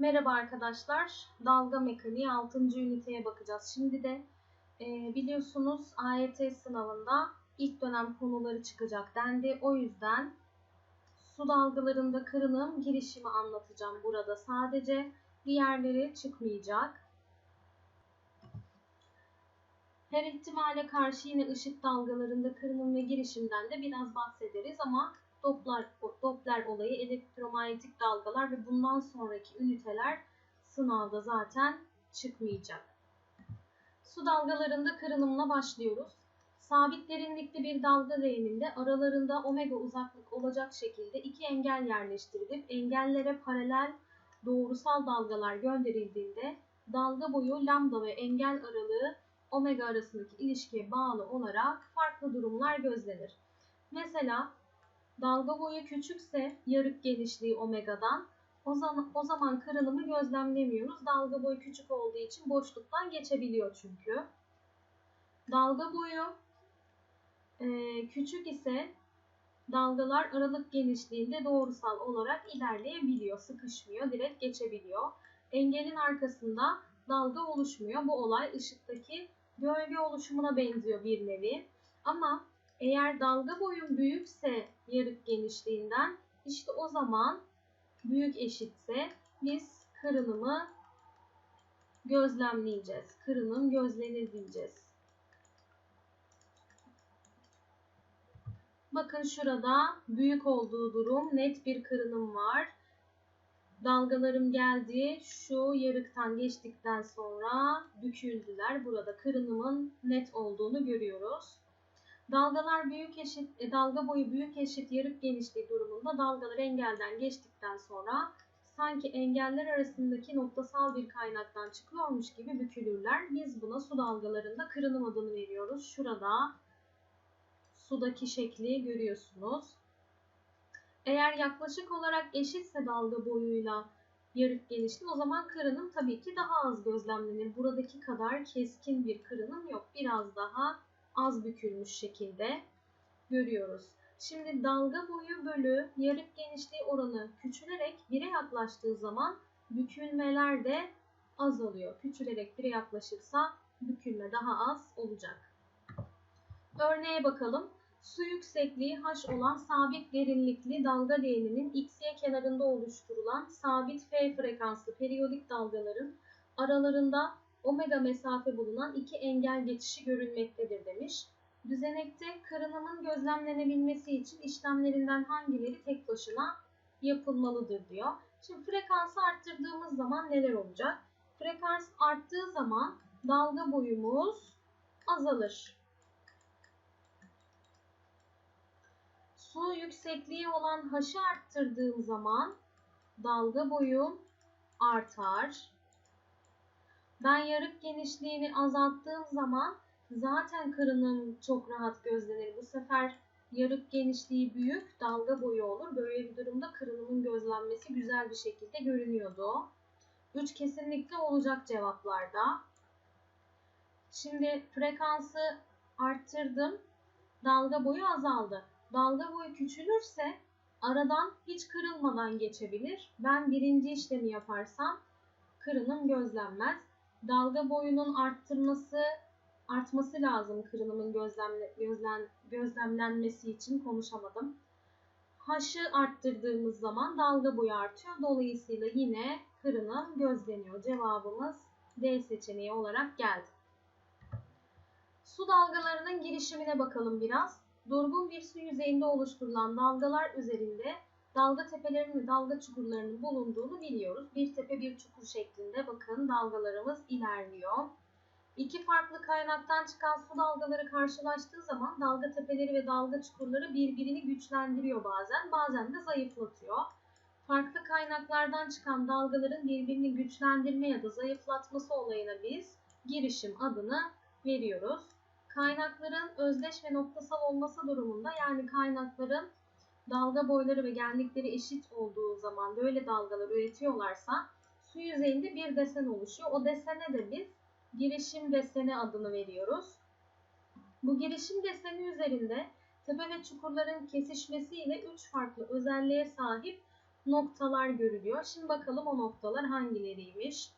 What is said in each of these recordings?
Merhaba arkadaşlar. Dalga mekaniği 6. üniteye bakacağız. Şimdi de e, biliyorsunuz AYT sınavında ilk dönem konuları çıkacak dendi. O yüzden su dalgalarında kırınım girişimi anlatacağım burada. Sadece diğerleri çıkmayacak. Her ihtimale karşı yine ışık dalgalarında kırınım ve girişimden de biraz bahsederiz ama Doppler, Doppler olayı, elektromanyetik dalgalar ve bundan sonraki üniteler sınavda zaten çıkmayacak. Su dalgalarında kırınımla başlıyoruz. Sabit derinlikli bir dalga leğeninde aralarında omega uzaklık olacak şekilde iki engel yerleştirilip engellere paralel doğrusal dalgalar gönderildiğinde dalga boyu lambda ve engel aralığı omega arasındaki ilişkiye bağlı olarak farklı durumlar gözlenir. Mesela dalga boyu küçükse yarık genişliği omega'dan o zaman, o zaman kırılımı gözlemlemiyoruz. Dalga boyu küçük olduğu için boşluktan geçebiliyor çünkü. Dalga boyu e, küçük ise dalgalar aralık genişliğinde doğrusal olarak ilerleyebiliyor, sıkışmıyor, direkt geçebiliyor. Engelin arkasında dalga oluşmuyor. Bu olay ışıktaki gölge oluşumuna benziyor bir nevi. Ama eğer dalga boyun büyükse yarık genişliğinden işte o zaman büyük eşitse biz kırılımı gözlemleyeceğiz. Kırılım gözlenir diyeceğiz. Bakın şurada büyük olduğu durum net bir kırılım var. Dalgalarım geldi. Şu yarıktan geçtikten sonra büküldüler. Burada kırılımın net olduğunu görüyoruz. Dalgalar büyük eşit, e, dalga boyu büyük eşit yarık genişliği durumunda dalgalar engelden geçtikten sonra sanki engeller arasındaki noktasal bir kaynaktan çıkıyormuş gibi bükülürler. Biz buna su dalgalarında kırınım adını veriyoruz. Şurada sudaki şekli görüyorsunuz. Eğer yaklaşık olarak eşitse dalga boyuyla yarık genişliği o zaman kırınım tabii ki daha az gözlemlenir. Buradaki kadar keskin bir kırınım yok. Biraz daha az bükülmüş şekilde görüyoruz. Şimdi dalga boyu bölü yarık genişliği oranı küçülerek 1'e yaklaştığı zaman bükülmeler de azalıyor. Küçülerek 1'e yaklaşırsa bükülme daha az olacak. Örneğe bakalım. Su yüksekliği h olan sabit derinlikli dalga leğeninin xy kenarında oluşturulan sabit f frekanslı periyodik dalgaların aralarında omega mesafe bulunan iki engel geçişi görülmektedir demiş. Düzenekte kırınımın gözlemlenebilmesi için işlemlerinden hangileri tek başına yapılmalıdır diyor. Şimdi frekansı arttırdığımız zaman neler olacak? Frekans arttığı zaman dalga boyumuz azalır. Su yüksekliği olan h'ı arttırdığım zaman dalga boyum artar. Ben yarık genişliğini azalttığım zaman zaten kırınım çok rahat gözlenir. Bu sefer yarık genişliği büyük, dalga boyu olur. Böyle bir durumda kırınımın gözlenmesi güzel bir şekilde görünüyordu. 3 kesinlikle olacak cevaplarda. Şimdi frekansı arttırdım. Dalga boyu azaldı. Dalga boyu küçülürse aradan hiç kırılmadan geçebilir. Ben birinci işlemi yaparsam kırınım gözlenmez dalga boyunun arttırması artması lazım kırılımın gözlemle, gözlen, gözlemlenmesi için konuşamadım. H'ı arttırdığımız zaman dalga boyu artıyor. Dolayısıyla yine kırılım gözleniyor. Cevabımız D seçeneği olarak geldi. Su dalgalarının girişimine bakalım biraz. Durgun bir su yüzeyinde oluşturulan dalgalar üzerinde dalga tepelerinin dalga çukurlarının bulunduğunu biliyoruz. Bir tepe bir çukur şeklinde bakın dalgalarımız ilerliyor. İki farklı kaynaktan çıkan su dalgaları karşılaştığı zaman dalga tepeleri ve dalga çukurları birbirini güçlendiriyor bazen, bazen de zayıflatıyor. Farklı kaynaklardan çıkan dalgaların birbirini güçlendirme ya da zayıflatması olayına biz girişim adını veriyoruz. Kaynakların özdeş ve noktasal olması durumunda yani kaynakların dalga boyları ve genlikleri eşit olduğu zaman böyle dalgalar üretiyorlarsa su yüzeyinde bir desen oluşuyor. O desene de biz girişim deseni adını veriyoruz. Bu girişim deseni üzerinde tepe ve çukurların kesişmesiyle üç farklı özelliğe sahip noktalar görülüyor. Şimdi bakalım o noktalar hangileriymiş?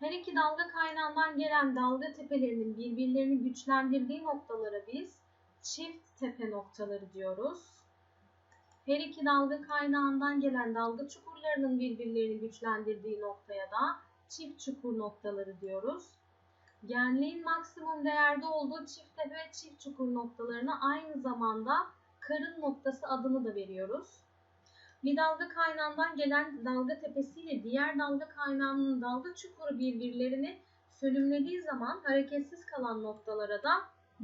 Her iki dalga kaynağından gelen dalga tepelerinin birbirlerini güçlendirdiği noktalara biz çift tepe noktaları diyoruz. Her iki dalga kaynağından gelen dalga çukurlarının birbirlerini güçlendirdiği noktaya da çift çukur noktaları diyoruz. Genliğin maksimum değerde olduğu çift tepe ve çift çukur noktalarına aynı zamanda karın noktası adını da veriyoruz. Bir dalga kaynağından gelen dalga tepesiyle diğer dalga kaynağının dalga çukuru birbirlerini sönümlediği zaman hareketsiz kalan noktalara da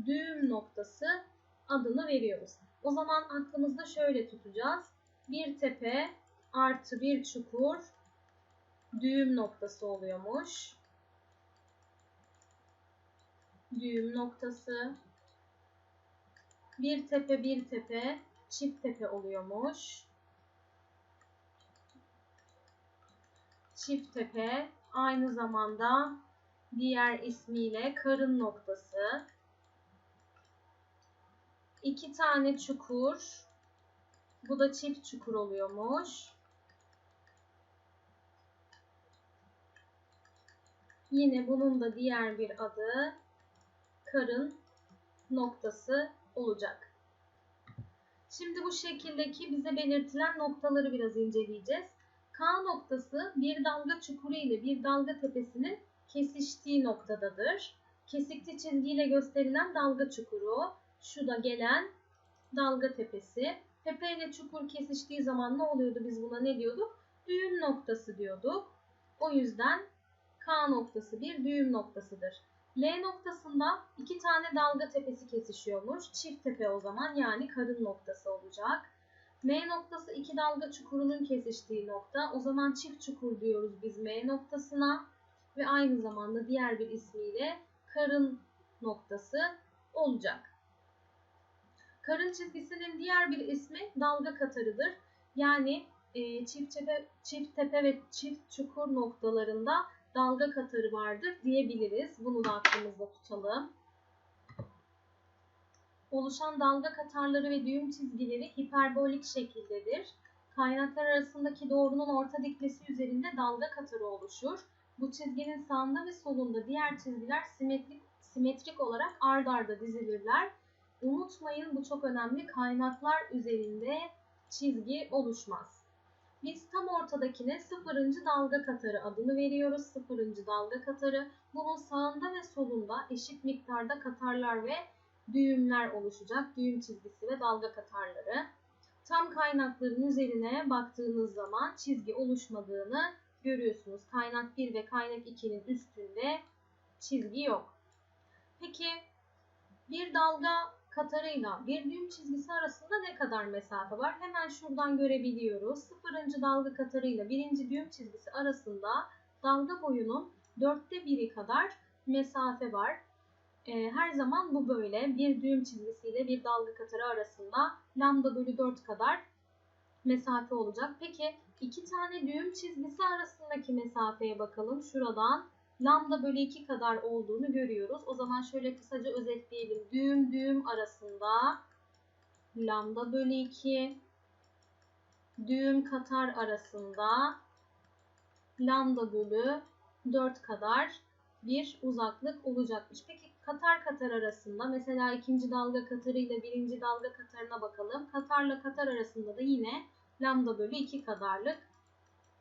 düğüm noktası adını veriyoruz. O zaman aklımızda şöyle tutacağız. Bir tepe artı bir çukur düğüm noktası oluyormuş. Düğüm noktası. Bir tepe bir tepe çift tepe oluyormuş. Çift tepe aynı zamanda diğer ismiyle karın noktası. İki tane çukur. Bu da çift çukur oluyormuş. Yine bunun da diğer bir adı karın noktası olacak. Şimdi bu şekildeki bize belirtilen noktaları biraz inceleyeceğiz. K noktası bir dalga çukuru ile bir dalga tepesinin kesiştiği noktadadır. Kesikli çizgiyle gösterilen dalga çukuru, şu da gelen dalga tepesi. Tepe ile çukur kesiştiği zaman ne oluyordu biz buna ne diyorduk? Düğüm noktası diyorduk. O yüzden K noktası bir düğüm noktasıdır. L noktasında iki tane dalga tepesi kesişiyormuş. Çift tepe o zaman yani karın noktası olacak. M noktası iki dalga çukurunun kesiştiği nokta. O zaman çift çukur diyoruz biz M noktasına. Ve aynı zamanda diğer bir ismiyle karın noktası olacak. Karın çizgisinin diğer bir ismi dalga katarıdır. Yani e, çift, tepe, çift tepe ve çift çukur noktalarında dalga katarı vardır diyebiliriz. Bunu da aklımızda tutalım. Oluşan dalga katarları ve düğüm çizgileri hiperbolik şekildedir. Kaynaklar arasındaki doğrunun orta diklesi üzerinde dalga katarı oluşur. Bu çizginin sağında ve solunda diğer çizgiler simetrik, simetrik olarak ard arda dizilirler. Unutmayın bu çok önemli. Kaynaklar üzerinde çizgi oluşmaz. Biz tam ortadakine sıfırıncı dalga katarı adını veriyoruz. Sıfırıncı dalga katarı. Bunun sağında ve solunda eşit miktarda katarlar ve düğümler oluşacak. Düğüm çizgisi ve dalga katarları. Tam kaynakların üzerine baktığınız zaman çizgi oluşmadığını görüyorsunuz. Kaynak 1 ve kaynak 2'nin üstünde çizgi yok. Peki bir dalga katarıyla bir düğüm çizgisi arasında ne kadar mesafe var? Hemen şuradan görebiliyoruz. Sıfırıncı dalga katarıyla birinci düğüm çizgisi arasında dalga boyunun dörtte biri kadar mesafe var. Ee, her zaman bu böyle. Bir düğüm çizgisiyle bir dalga katarı arasında lambda bölü 4 kadar mesafe olacak. Peki iki tane düğüm çizgisi arasındaki mesafeye bakalım. Şuradan lambda bölü 2 kadar olduğunu görüyoruz. O zaman şöyle kısaca özetleyelim. Düğüm düğüm arasında lambda bölü 2 düğüm katar arasında lambda bölü 4 kadar bir uzaklık olacakmış. Peki katar katar arasında mesela ikinci dalga katarı ile birinci dalga katarına bakalım. Katarla katar arasında da yine lambda bölü 2 kadarlık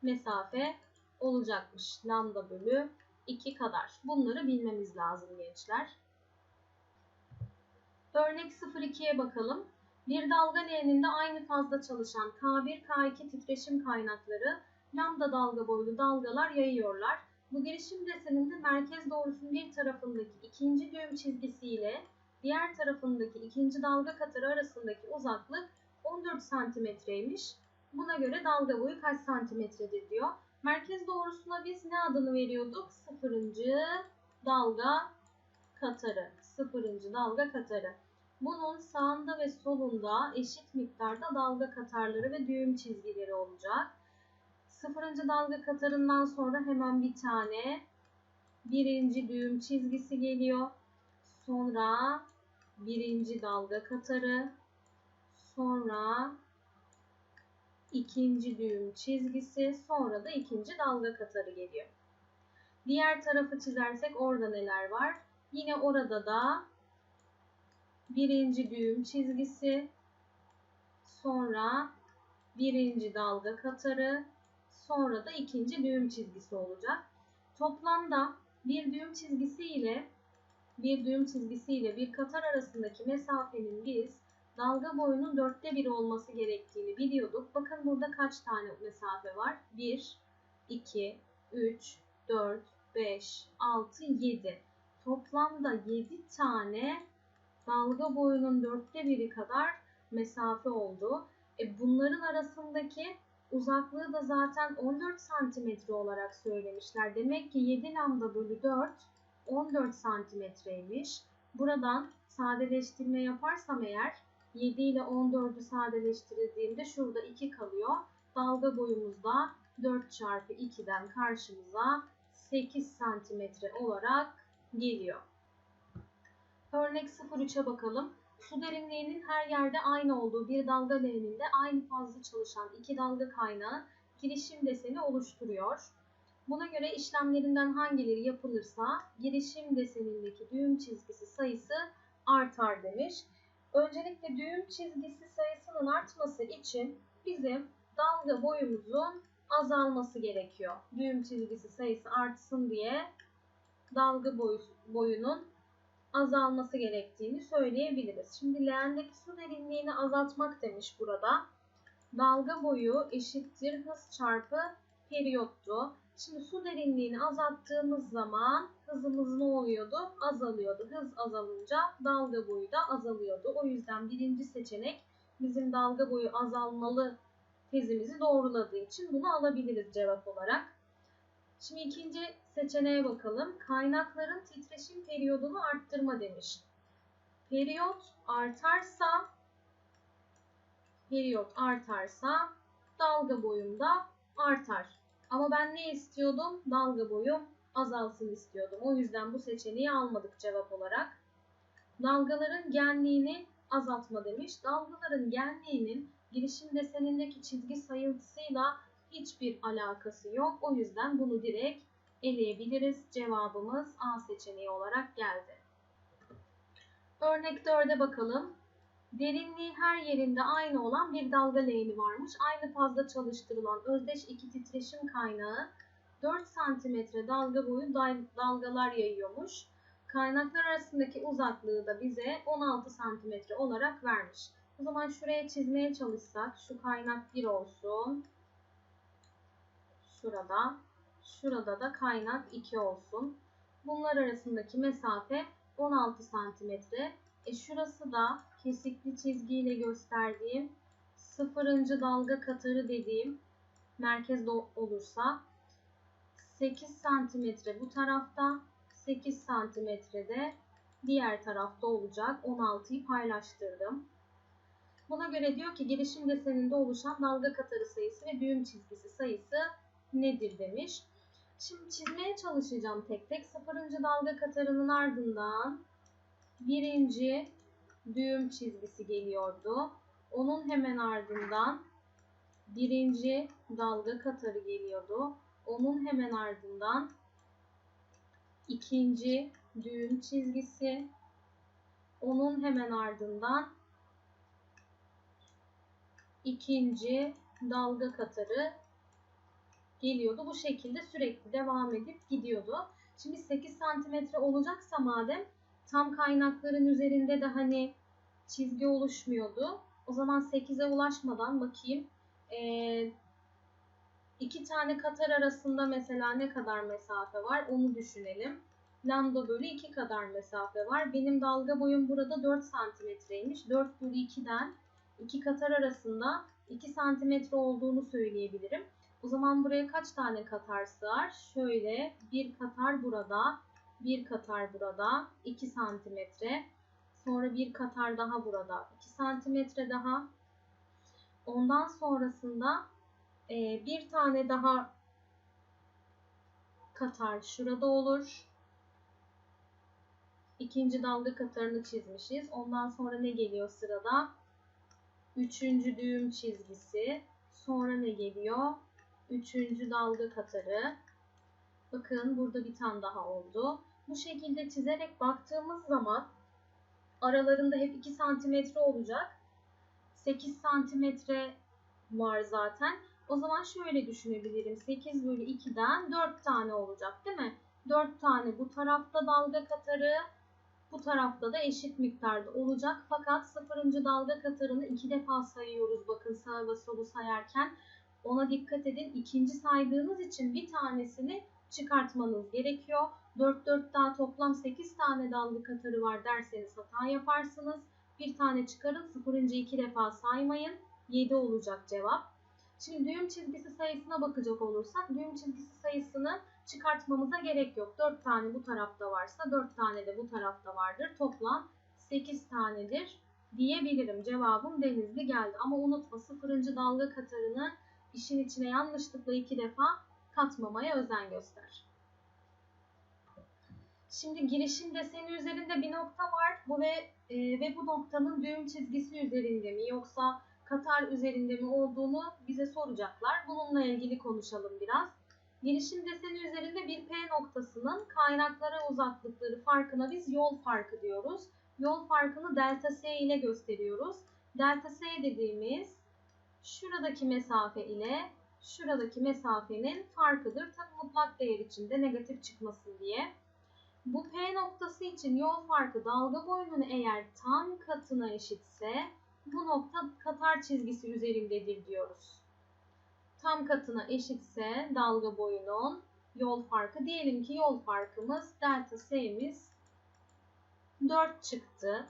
mesafe olacakmış. Lambda bölü 2 kadar. Bunları bilmemiz lazım gençler. Örnek 02'ye bakalım. Bir dalga leğeninde aynı fazla çalışan K1, K2 titreşim kaynakları lambda dalga boylu dalgalar yayıyorlar. Bu girişim deseninde merkez doğrusunun bir tarafındaki ikinci düğüm çizgisiyle diğer tarafındaki ikinci dalga katarı arasındaki uzaklık 14 santimetreymiş. Buna göre dalga boyu kaç santimetredir diyor. Merkez doğrusuna biz ne adını veriyorduk? Sıfırıncı dalga katarı. Sıfırıncı dalga katarı. Bunun sağında ve solunda eşit miktarda dalga katarları ve düğüm çizgileri olacak. Sıfırıncı dalga katarından sonra hemen bir tane birinci düğüm çizgisi geliyor. Sonra birinci dalga katarı. Sonra ikinci düğüm çizgisi, sonra da ikinci dalga katarı geliyor. Diğer tarafı çizersek orada neler var? Yine orada da birinci düğüm çizgisi, sonra birinci dalga katarı, sonra da ikinci düğüm çizgisi olacak. Toplamda bir düğüm çizgisi ile bir düğüm çizgisi ile bir katar arasındaki mesafenin biz dalga boyunun dörtte bir olması gerektiğini biliyorduk. Bakın burada kaç tane mesafe var? 1, 2, 3, 4, 5, 6, 7. Toplamda 7 tane dalga boyunun dörtte biri kadar mesafe oldu. E bunların arasındaki uzaklığı da zaten 14 santimetre olarak söylemişler. Demek ki 7 lambda bölü 4 14 santimetreymiş. Buradan sadeleştirme yaparsam eğer 7 ile 14'ü sadeleştirdiğimde şurada 2 kalıyor. Dalga boyumuz da 4 çarpı 2'den karşımıza 8 santimetre olarak geliyor. Örnek 03'e bakalım. Su derinliğinin her yerde aynı olduğu bir dalga leğeninde aynı fazla çalışan iki dalga kaynağı girişim deseni oluşturuyor. Buna göre işlemlerinden hangileri yapılırsa girişim desenindeki düğüm çizgisi sayısı artar demiş. Öncelikle düğüm çizgisi sayısının artması için bizim dalga boyumuzun azalması gerekiyor. Düğüm çizgisi sayısı artsın diye dalga boyu, boyunun azalması gerektiğini söyleyebiliriz. Şimdi leğendeki su derinliğini azaltmak demiş burada. Dalga boyu eşittir hız çarpı periyottu. Şimdi su derinliğini azalttığımız zaman hızımız ne oluyordu? Azalıyordu. Hız azalınca dalga boyu da azalıyordu. O yüzden birinci seçenek bizim dalga boyu azalmalı tezimizi doğruladığı için bunu alabiliriz cevap olarak. Şimdi ikinci seçeneğe bakalım. Kaynakların titreşim periyodunu arttırma demiş. Periyot artarsa periyot artarsa dalga boyum da artar. Ama ben ne istiyordum? Dalga boyum azalsın istiyordum. O yüzden bu seçeneği almadık cevap olarak. Dalgaların genliğini azaltma demiş. Dalgaların genliğinin girişim desenindeki çizgi sayıntısıyla hiçbir alakası yok. O yüzden bunu direkt eleyebiliriz. Cevabımız A seçeneği olarak geldi. Örnek 4'e bakalım. Derinliği her yerinde aynı olan bir dalga leğeni varmış. Aynı fazla çalıştırılan özdeş iki titreşim kaynağı 4 cm dalga boyu dalgalar yayıyormuş. Kaynaklar arasındaki uzaklığı da bize 16 cm olarak vermiş. O zaman şuraya çizmeye çalışsak şu kaynak 1 olsun. Şurada. Şurada da kaynak 2 olsun. Bunlar arasındaki mesafe 16 santimetre. E şurası da kesikli çizgiyle gösterdiğim sıfırıncı dalga katarı dediğim merkezde olursa 8 santimetre bu tarafta 8 santimetre de diğer tarafta olacak. 16'yı paylaştırdım. Buna göre diyor ki girişim deseninde oluşan dalga katarı sayısı ve düğüm çizgisi sayısı nedir demiş. Şimdi çizmeye çalışacağım tek tek. Sıfırıncı dalga katarının ardından birinci düğüm çizgisi geliyordu. Onun hemen ardından birinci dalga katarı geliyordu. Onun hemen ardından ikinci düğüm çizgisi. Onun hemen ardından ikinci dalga katarı geliyordu. Bu şekilde sürekli devam edip gidiyordu. Şimdi 8 santimetre olacaksa madem tam kaynakların üzerinde de hani çizgi oluşmuyordu. O zaman 8'e ulaşmadan bakayım. Ee, iki tane katar arasında mesela ne kadar mesafe var onu düşünelim. Lambda bölü 2 kadar mesafe var. Benim dalga boyum burada 4 santimetreymiş. 4 bölü 2'den iki katar arasında 2 santimetre olduğunu söyleyebilirim. O zaman buraya kaç tane katar sığar? Şöyle bir katar burada, bir katar burada, 2 santimetre. Sonra bir katar daha burada, 2 santimetre daha. Ondan sonrasında e, bir tane daha katar şurada olur. İkinci dalga katarını çizmişiz. Ondan sonra ne geliyor sırada? Üçüncü düğüm çizgisi. Sonra ne geliyor? Üçüncü dalga katarı. Bakın burada bir tane daha oldu. Bu şekilde çizerek baktığımız zaman aralarında hep 2 santimetre olacak. 8 santimetre var zaten. O zaman şöyle düşünebilirim. 8 bölü 2'den 4 tane olacak değil mi? 4 tane bu tarafta dalga katarı, bu tarafta da eşit miktarda olacak. Fakat sıfırıncı dalga katarını iki defa sayıyoruz. Bakın sağ ve solu sayarken. Ona dikkat edin. İkinci saydığınız için bir tanesini çıkartmanız gerekiyor. 4 4 daha toplam 8 tane dalga katarı var derseniz hata yaparsınız. Bir tane çıkarın. Sıfırıncı iki defa saymayın. 7 olacak cevap. Şimdi düğüm çizgisi sayısına bakacak olursak düğüm çizgisi sayısını çıkartmamıza gerek yok. 4 tane bu tarafta varsa 4 tane de bu tarafta vardır. Toplam 8 tanedir diyebilirim. Cevabım denizli geldi. Ama unutma sıfırıncı dalga katarını işin içine yanlışlıkla iki defa katmamaya özen göster. Şimdi girişin deseni üzerinde bir nokta var. Bu ve e, ve bu noktanın düğüm çizgisi üzerinde mi yoksa Katar üzerinde mi olduğunu bize soracaklar. Bununla ilgili konuşalım biraz. Girişim deseni üzerinde bir P noktasının kaynaklara uzaklıkları farkına biz yol farkı diyoruz. Yol farkını delta S ile gösteriyoruz. Delta S dediğimiz şuradaki mesafe ile şuradaki mesafenin farkıdır. Tabi mutlak değer içinde negatif çıkmasın diye. Bu P noktası için yol farkı dalga boyunun eğer tam katına eşitse bu nokta katar çizgisi üzerindedir diyoruz. Tam katına eşitse dalga boyunun yol farkı. Diyelim ki yol farkımız delta s'miz 4 çıktı.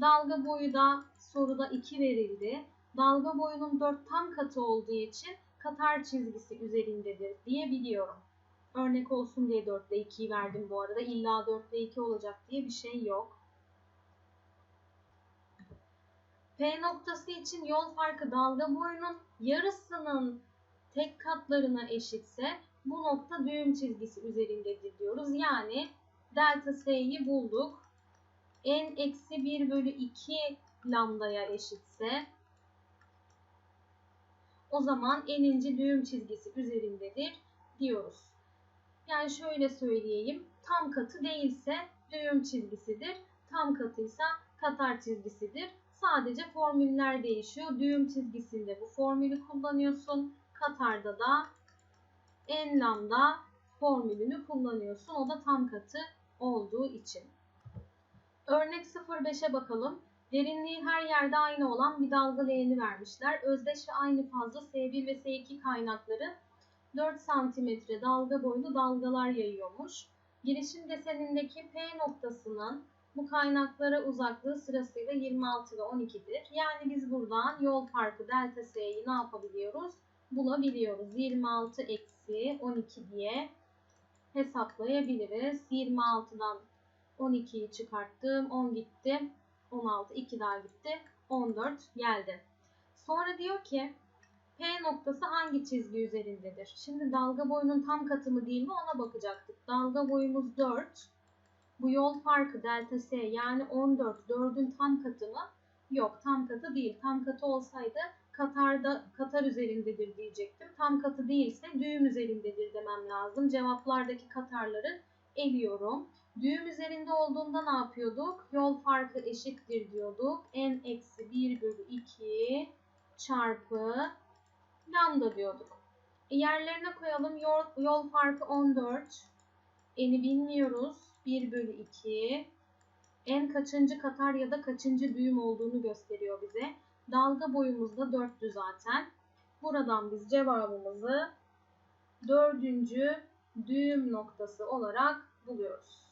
Dalga boyu da soruda 2 verildi. Dalga boyunun 4 tam katı olduğu için katar çizgisi üzerindedir diyebiliyorum. Örnek olsun diye 4 ile 2'yi verdim bu arada. İlla 4 ile 2 olacak diye bir şey yok. P noktası için yol farkı dalga boyunun yarısının tek katlarına eşitse bu nokta düğüm çizgisi üzerindedir diyoruz. Yani delta S'yi bulduk. N eksi 1 bölü 2 lambdaya eşitse o zaman n'inci düğüm çizgisi üzerindedir diyoruz. Yani şöyle söyleyeyim. Tam katı değilse düğüm çizgisidir. Tam katıysa katar çizgisidir. Sadece formüller değişiyor. Düğüm çizgisinde bu formülü kullanıyorsun. Katarda da n lambda formülünü kullanıyorsun. O da tam katı olduğu için. Örnek 0.5'e bakalım. Derinliği her yerde aynı olan bir dalga leğeni vermişler. Özdeş ve aynı fazla S1 ve S2 kaynakları 4 cm dalga boylu dalgalar yayıyormuş. Girişim desenindeki P noktasının bu kaynaklara uzaklığı sırasıyla 26 ve 12'dir. Yani biz buradan yol farkı delta S'yi ne yapabiliyoruz? Bulabiliyoruz. 26 eksi 12 diye hesaplayabiliriz. 26'dan 12'yi çıkarttım. 10 gitti. 16, 2 daha gitti. 14 geldi. Sonra diyor ki P noktası hangi çizgi üzerindedir? Şimdi dalga boyunun tam katı mı değil mi ona bakacaktık. Dalga boyumuz 4. Bu yol farkı delta S yani 14 4'ün tam katı mı? Yok tam katı değil. Tam katı olsaydı Katar'da Katar üzerindedir diyecektim. Tam katı değilse düğüm üzerindedir demem lazım. Cevaplardaki Katarları eliyorum. Düğüm üzerinde olduğunda ne yapıyorduk? Yol farkı eşittir diyorduk. n eksi 1 bölü 2 çarpı lambda diyorduk. E yerlerine koyalım. Yol, yol farkı 14. N'i bilmiyoruz. 1 bölü 2 en kaçıncı katar ya da kaçıncı düğüm olduğunu gösteriyor bize. Dalga boyumuz da 4'tü zaten. Buradan biz cevabımızı dördüncü düğüm noktası olarak buluyoruz.